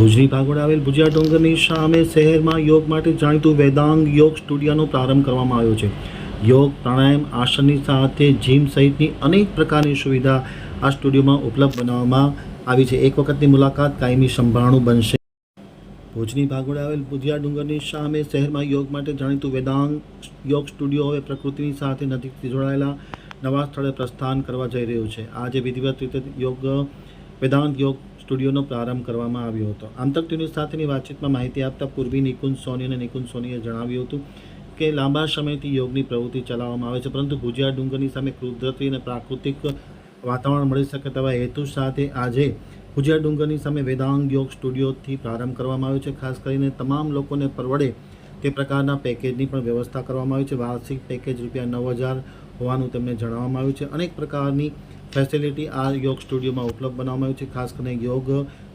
ભુજની ભાગોળ આવેલ ભુજિયા ડુંગરની સામે શહેરમાં યોગ માટે જાણીતું વેદાંગ યોગ સ્ટુડિયોનો પ્રારંભ કરવામાં આવ્યો છે. યોગ, પ્રાણાયામ, આસનની સાથે જીમ સહિતની અનેક પ્રકારની સુવિધા આ સ્ટુડિયોમાં ઉપલબ્ધ બનાવવામાં આવી છે. એક વખતની મુલાકાત કાયમી સંભાળણું બનશે. ભુજની ભાગોળે આવેલ ભુજિયા ડુંગરની સામે શહેરમાં યોગ માટે જાણીતું વેદાંગ યોગ સ્ટુડિયો હવે પ્રકૃતિની સાથે નજીકથી જોડાયેલા નવા સ્થળે પ્રસ્થાન કરવા જઈ રહ્યું છે. આજે વિધિવત રીતે યોગ વેદાંત યોગ સ્ટુડિયોનો પ્રારંભ કરવામાં આવ્યો હતો. આંતક ન્યૂઝ સાથેની વાતચીતમાં માહિતી આપતા પૂર્વી નિકુંજ સોની અને નિકુંજ સોનીએ જણાવ્યું હતું કે લાંબા સમયથી યોગની પ્રવૃત્તિ ચલાવવામાં આવે છે, પરંતુ ભુજિયા ડુંગરની સામે કુદરતી અને પ્રાકૃતિક વાતાવરણ મળી શકે તેવા હેતુ સાથે આજે ભુજિયા ડુંગરની સામે વેદાંગ યોગ સ્ટુડિયોથી પ્રારંભ કરવામાં આવ્યો છે. ખાસ કરીને તમામ લોકોને પરવડે તે પ્રકારના પેકેજની પણ વ્યવસ્થા કરવામાં આવી છે. વાર્ષિક પેકેજ રૂપિયા નવ હજાર હોવાનું તેમને જણાવવામાં આવ્યું છે. અનેક પ્રકારની ફેસિલિટી આ યોગ સ્ટુડિયોમાં ઉપલબ્ધ બનાવવામાં આવી છે. ખાસ કરીને યોગ,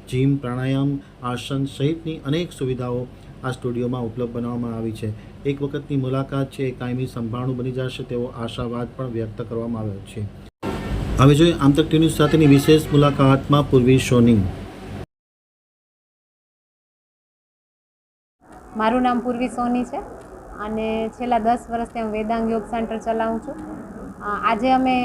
જીમ, પ્રાણાયામ, આસન સહિતની અનેક સુવિધાઓ આ સ્ટુડિયોમાં ઉપલબ્ધ બનાવવામાં આવી છે. એક વખતની મુલાકાત છે, એ કાયમી સંભાળણું બની જશે તેવો આશાવાદ પણ વ્યક્ત કરવામાં આવ્યો છે. હવે જોઈએ આમતક ન્યૂઝ સાથેની વિશેષ મુલાકાતમાં પૂર્વી સોની. મારું નામ પૂર્વી સોની છે અને છેલ્લા દસ વર્ષથી હું વેદાંગ યોગ સેન્ટર ચલાવું છું. આજે અમે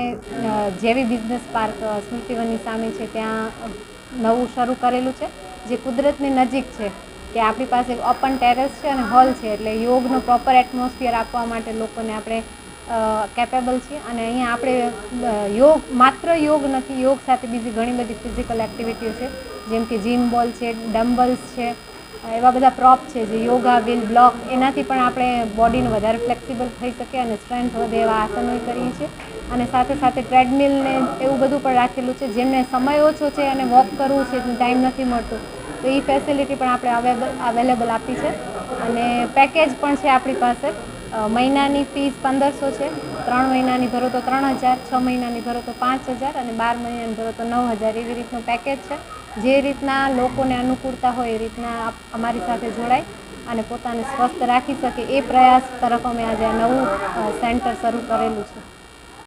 જેવી બિઝનેસ પાર્ક સ્મૃતિવનની સામે છે, ત્યાં નવું શરૂ કરેલું છે, જે કુદરતની નજીક છે, કે આપણી પાસે ઓપન ટેરેસ છે અને હોલ છે, એટલે યોગનો પ્રોપર એટમોસ્ફિયર આપવા માટે લોકોને આપણે કેપેબલ છીએ. અને અહીંયા આપણે યોગ, માત્ર યોગ નથી, યોગ સાથે બીજી ઘણી બધી ફિઝિકલ એક્ટિવિટીઓ છે, જેમ કે જીમ બોલ છે ડમ્બલ્સ છે એવા બધા પ્રોપ છે જે યોગા વિલ બ્લોક એનાથી પણ આપણે બોડીને વધારે ફ્લેક્સિબલ થઈ શકે અને સ્ટ્રેન્થ વધે એવા આસનો કરીએ છીએ. અને સાથે સાથે ટ્રેડમિલને એવું બધું પણ રાખેલું છે. જેમને સમય ઓછો છે અને વોક કરવું છે ટાઈમ નથી મળતો, તો એ ફેસિલિટી પણ આપણે અવેલેબલ અવેલેબલ આપી છે. અને પેકેજ પણ છે આપણી પાસે. મહિનાની ફીસ પંદરસો છે. ત્રણ મહિનાની ભરો તો ત્રણ હજાર, છ મહિનાની ભરો તો પાંચ હજાર અને બાર મહિનાની ભરો તો નવ હજાર. એવી રીતનું પેકેજ છે. જે રીતના લોકોને અનુકૂળતા હોય એ રીતના અમારી સાથે જોડાય અને પોતાને સ્વસ્થ રાખી શકે એ પ્રયાસ તરફ અમે આજે નવું સેન્ટર શરૂ કરેલું છે.